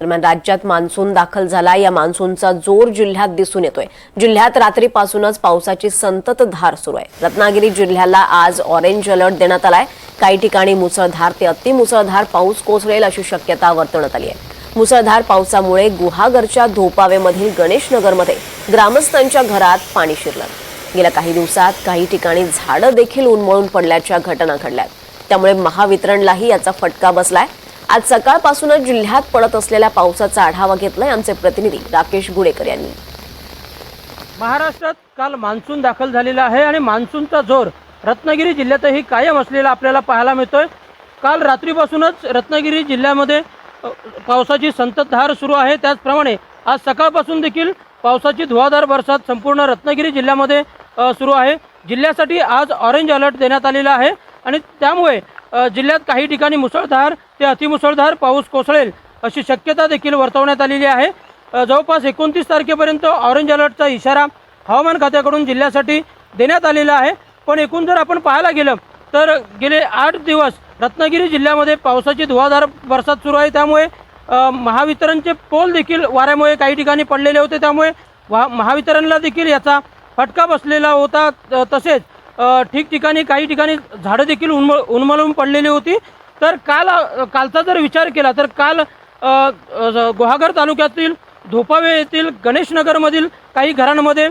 दरम्यान राज्यात मान्सून दाखल झाला. या मान्सूनचा जोर जिल्ह्यात दिसून येतोय. जिल्ह्यात रात्रीपासूनच पावसाची संततधार सुरू आहे. रत्नागिरी जिल्ह्याला आज ऑरेंज अलर्ट देण्यात आलाय. काही ठिकाणी मुसळधार ते अतिमुसळधार पाऊस कोसळेल अशी शक्यता वर्तवण्यात आली आहे. मुसळधार पावसामुळे गुहागरच्या धोपावेमधील गणेशनगरमध्ये ग्रामस्थांच्या घरात पाणी शिरलं. गेल्या काही दिवसात काही ठिकाणी झाडं देखील उन्मळून पडल्याच्या घटना घडल्यात. त्यामुळे महावितरणलाही याचा फटका बसलाय. आज सकाळपासूनच जिल्ह्यात पडत असलेल्या पावसाचा आढावा घेतलाय आमचे प्रतिनिधी राकेश गुडेकर यांनी. महाराष्ट्रात काल मान्सून दाखल झालेला आहे आणि मान्सूनचा जोर रत्नागिरी जिल्ह्यातही कायम असलेला आपल्याला पाहायला मिळतोय. काल रात्रीपासूनच रत्नागिरी जिल्ह्यामध्ये पावसाची संततधार सुरू आहे. त्याचप्रमाणे आज सकाळपासून देखील पावसाची धुवाधार बरसात संपूर्ण रत्नागिरी जिल्ह्यामध्ये सुरू आहे. जिल्ह्यासाठी आज ऑरेंज अलर्ट देण्यात आलेला आहे आणि त्यामुळे जिल्ह्यात काही ठिकाणी मुसळधार ते अतिमुसळधार पाऊस कोसळेल अशी शक्यता देखील वर्तवण्यात आलेली आहे. जवळपास एकोणतीस तारखेपर्यंत ऑरेंज अलर्टचा इशारा हवामान खात्याकडून जिल्ह्यासाठी देण्यात आलेला आहे. पण एकूण जर आपण पाहायला गेलं तर गेले आठ दिवस रत्नागिरी जिल्ह्यामध्ये पावसाची धुवाधार बरसात सुरू आहे. त्यामुळे महावितरणचे पोल देखील वाऱ्यामुळे काही ठिकाणी पडलेले होते. त्यामुळे वा महावितरणला देखील याचा फटका बसलेला होता. तसेच ठिकठिकाणी काही ठिकाणी झाडं देखील उन्मळ उन्मळून पडलेली होती. तर काल कालचा जर विचार केला तर काल गुहागर तालुक्यातील धोपावे येथील गणेशनगरमधील काही घरांमध्ये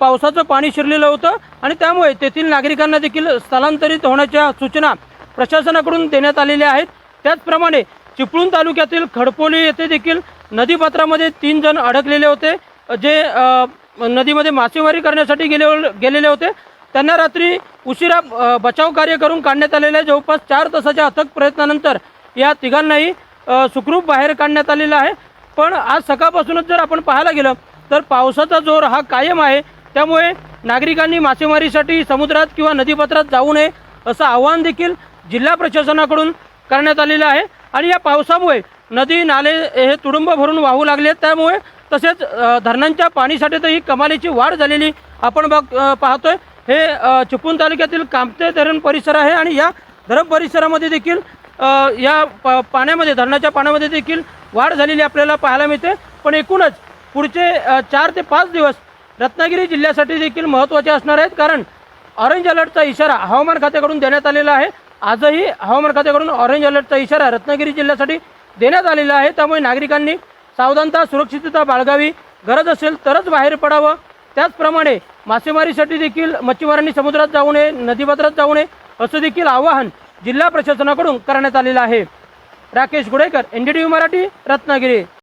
पावसाचं पाणी शिरलेलं होतं. आणि त्यामुळे तेथील नागरिकांना देखील स्थलांतरित होण्याच्या सूचना प्रशासनाकडून देण्यात आलेल्या आहेत. त्याचप्रमाणे चिपळूण तालुक्यातील खडपोली येथे देखील नदीपात्रामध्ये तीन जण अडकलेले होते जे नदीमध्ये मासेमारी करण्यासाठी गेले गेलेले होते. त्यांना रात्री उशिरा बचाव कार्य करून काढण्यात आलेलं आहे. जवळपास चार तासाच्या अथक प्रयत्नानंतर या तिघांनाही सुखरूप बाहेर काढण्यात आलेलं आहे. पण आज सकाळपासूनच जर आपण पाहायला गेलं तर पावसाचा जोर हा कायम आहे. त्यामुळे नागरिकांनी मासेमारीसाठी समुद्रात किंवा नदीपात्रात जाऊ नये असं आवाहन देखील जिल्हा प्रशासनाकडून करण्यात आलेलं आहे. आणि या पावसामुळे नदी नाले हे तुडुंब भरून वाहू लागले आहेत. त्यामुळे तसेच अ, धरणांच्या पाणीसाठ्यातही कमालीची वाढ झालेली आपण बघ पाहतोय. हे चिपळूण तालुक्यातील कामते धरण परिसर आहे आणि या धरण परिसरामध्ये देखील या प पाण्यामध्ये धरणाच्या पाण्यामध्ये देखील वाढ झालेली आपल्याला पाहायला मिळते. पण एकूणच पुढचे चार ते पाच दिवस रत्नागिरी जिल्ह्यासाठी देखील महत्त्वाचे असणार आहेत. कारण ऑरेंज अलर्टचा इशारा हवामान खात्याकडून देण्यात आलेला आहे. आजही हवामान खात्याकडून ऑरेंज अलर्टचा इशारा रत्नागिरी जिल्ह्यासाठी देण्यात आलेला आहे. त्यामुळे नागरिकांनी सावधानता सुरक्षितता बाळगावी. गरज असेल तरच बाहेर पडावं. त्याचप्रमाणे मासेमारीसाठी देखील मच्छीमारांनी समुद्रात जाऊ नये नदीपात्रात जाऊ नये असं देखील आवाहन जिल्हा प्रशासनाकडून करण्यात आलेलं आहे. Rakesh Gudekar N D T V Marathi Ratnagiri.